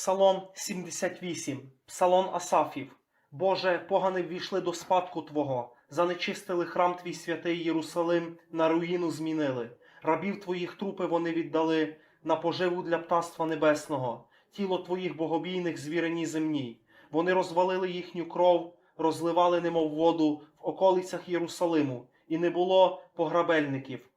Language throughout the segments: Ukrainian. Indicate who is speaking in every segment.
Speaker 1: Псалом 78, Псалом Асафів. Боже, погани ввійшли до спадку Твого, занечистили храм Твій святий Єрусалим, на руїну змінили. Рабів Твоїх трупи вони віддали на поживу для птаства небесного, тіло Твоїх богобійних звірені земній. Вони розвалили їхню кров, розливали немов воду в околицях Єрусалиму, і не було пограбельників.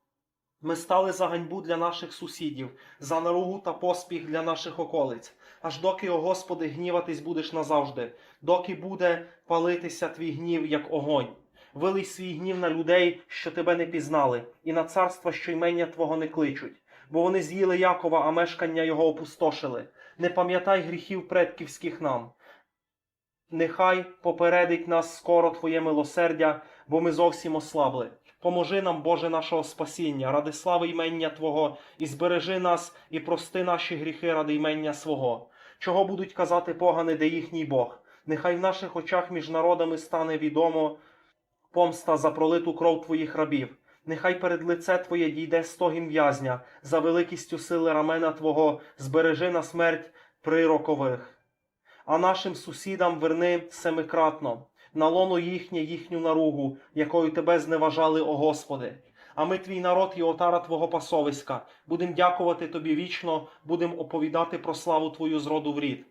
Speaker 1: Ми стали за ганьбу для наших сусідів, за наругу та поспіх для наших околиць, аж доки, о Господи, гніватись будеш назавжди, доки буде палитися твій гнів, як огонь. Вилий свій гнів на людей, що тебе не пізнали, і на царства, що ймення Твого не кличуть, бо вони з'їли Якова, а мешкання його опустошили. Не пам'ятай гріхів предківських нам. Нехай попередить нас скоро Твоє милосердя, бо ми зовсім ослабли. Поможи нам, Боже нашого спасіння, ради слави ймення Твого, і збережи нас, і прости наші гріхи ради ймення свого. Чого будуть казати погани, де їхній Бог? Нехай в наших очах між народами стане відомо помста за пролиту кров Твоїх рабів. Нехай перед лице Твоє дійде стогін в'язня, за великістю сили рамена Твого збережи на смерть прирокових. А нашим сусідам верни семикратно, на лоно їхнє їхню наругу, якою тебе зневажали, о Господи. А ми, твій народ і отара Твого пасовиська, будем дякувати Тобі вічно, будем оповідати про славу Твою з роду в рід.